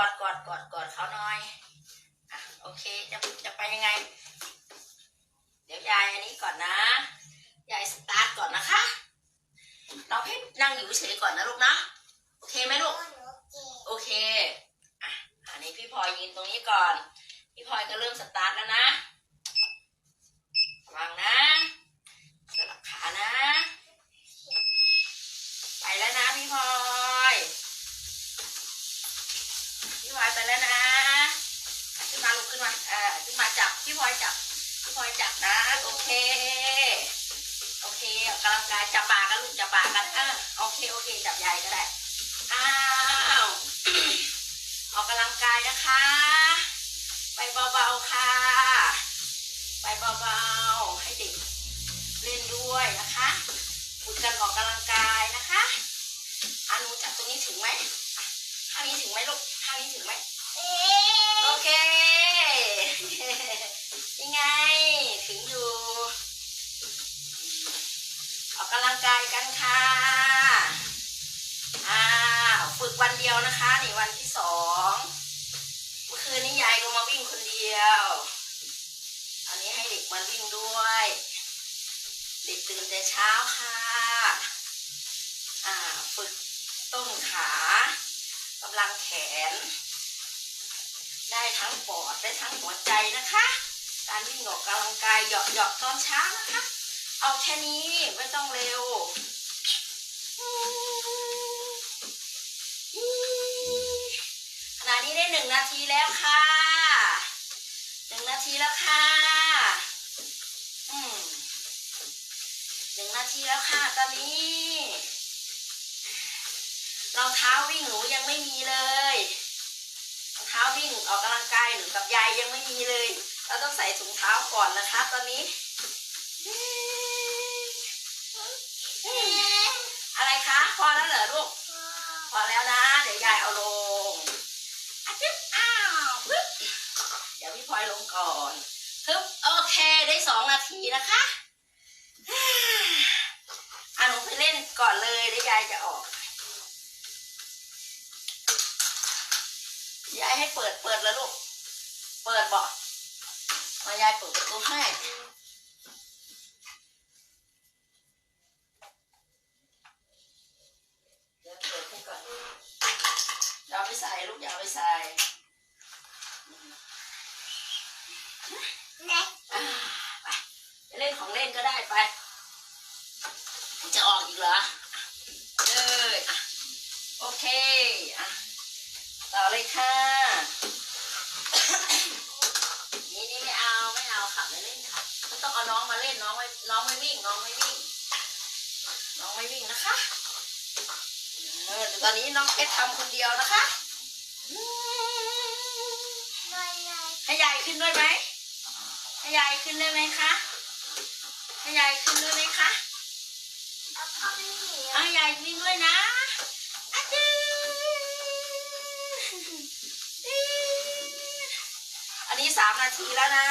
อดกอดกอดเขาหน่อยอะโอเคจะจะไปยังไง เดี๋ยวยายอันนี้ก่อนนะยายสตาร์ทก่อนนะคะน้องเพชรนั่งอยู่เฉยๆก่อนนะลูกนะโอเคไหมลูกโอเคอะอันนี้พี่พลอยยืนตรงนี้ก่อน พี่พลอยก็เริ่มสตาร์ทแล้วนะระวังนะสลับขานะ ไปแล้วนะพี่พลอย พี่พล อยไปแล้วนะ ขึ้นมาลุกขึ้นมาเออขึ้นมาจับพี่พลอยจับพี่พลอยจับนะ โอเค โอเคออกกำลังกายจับปากกันลูกจับปากกันอะโอเคโอเค จับยายก็ได้อ้าวออกกำลังกายนะคะ ไปเบาๆค่ะ ไปเบาๆให้เด็กเล่นด้วยนะคะฝึกกันออกกำลังกายนะคะอานูจับตรงนี้ถึงไหมอะข้างนี้ถึงไหมลูก นี้ถึงไหมโอเค ยังไง ถึงอยู่ ออกกำลังกายกันค่ะ อ้าว ฝึกวันเดียวนะคะนี่วันที่สองเมื่อคืนนี้ยายก็มาวิ่งคนเดียวอันนี้ให้เด็กมาวิ่งด้วย เด็กตื่นแต่เช้าค่ะ อ่า ฝึกต้นขากำลังแขน ได้ทั้งปอดได้ทั้งหัวใจนะคะ การวิ่งออกกำลังกายหยาะเหยาะๆตอนเช้านะคะ เอาแค่นี้ไม่ต้องเร็วขณะนี้ได้หนึ่งนาทีแล้วค่ะหนึ่งนาทีแล้วค่ะหนึ่งนาทีแล้วค่ะตอนนี้ รองเท้าวิ่งหนูยังไม่มีเลยรองเท้าวิ่งออกกำลังกายหนูกับยายยังไม่มีเลย เราต้องใส่ถุงเท้าก่อนนะคะตอนนี้ อะไรคะ พอแล้วเหรอลูก พอแล้วนะ เดี๋ยวยายเอาลงอะจึ๊บอ้าวปึ๊บเดี๋ยวพี่พลอยลงก่อนปึ๊บโอเคได้สองนาทีนะคะอะหนูไปเล่นก่อนเลยเดี๋ยวยายจะออก ยาย ให้เปิดเปิดแล้วลูก เปิดบอกมายายเปิดประตูให้เดี๋ยวเปิดให้ก่อนอย่าเอาไปใส่ลูกอย่าเอาไปใส่อ่าไปไปเล่นของเล่นก็ได้ไป จะออกอีกเหรอเลยอะโอเค อะ ต่อเลยค่ะ นี่นี่ไม่เอาไม่เอาค่ะไม่เล่นค่ะไม่ต้อง เอาน้องมาเล่นน้องไม่น้องไม่วิ่ง น้องไม่วิ่ง น้องไม่วิ่งนะคะเออตอนนี้น้องเพชรทำคนเดียวนะคะ ให้ยายขึ้นด้วยไหมให้ยายขึ้นด้วยไหมคะให้ยายขึ้นด้วยไหมคะเอายายวิ่งด้วยนะอะจื้ออันนี้สามนาทีแล้วนะ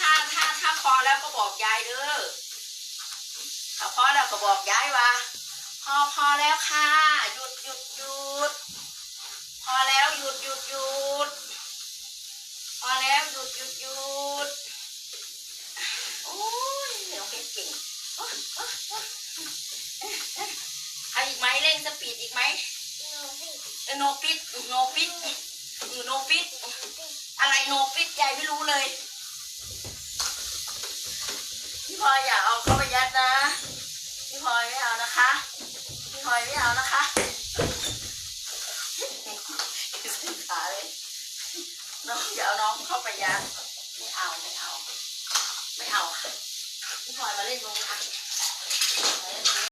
ถ้าถ้าถ้าพอแล้วก็บอกยายเด้อถ้าพอแล้วก็บอกยายว่าพอพอแล้วค่ะหยุดหยุดหยุดพอแล้วหยุดหยุดหยุดพอแล้วหยุดหยุดหยุดโอ้ยน้องเพชรเก่งเอาอีกไหมเร่งสปีดอีกไหมโนปิดโนปิดโนปิดอะไรโนปิดยายไม่รู้เลย พลอยอย่าเอาเข้าไปยัดนะ พี่พลอยไม่เอานะคะ พี่พลอยไม่เอานะคะขึ้นขาเลยน้องอย่าเอาน้องเข้าไปยัดไม่เอาไม่เอา ไม่เอาพี่พลอยมาเล่นตรงค่ะ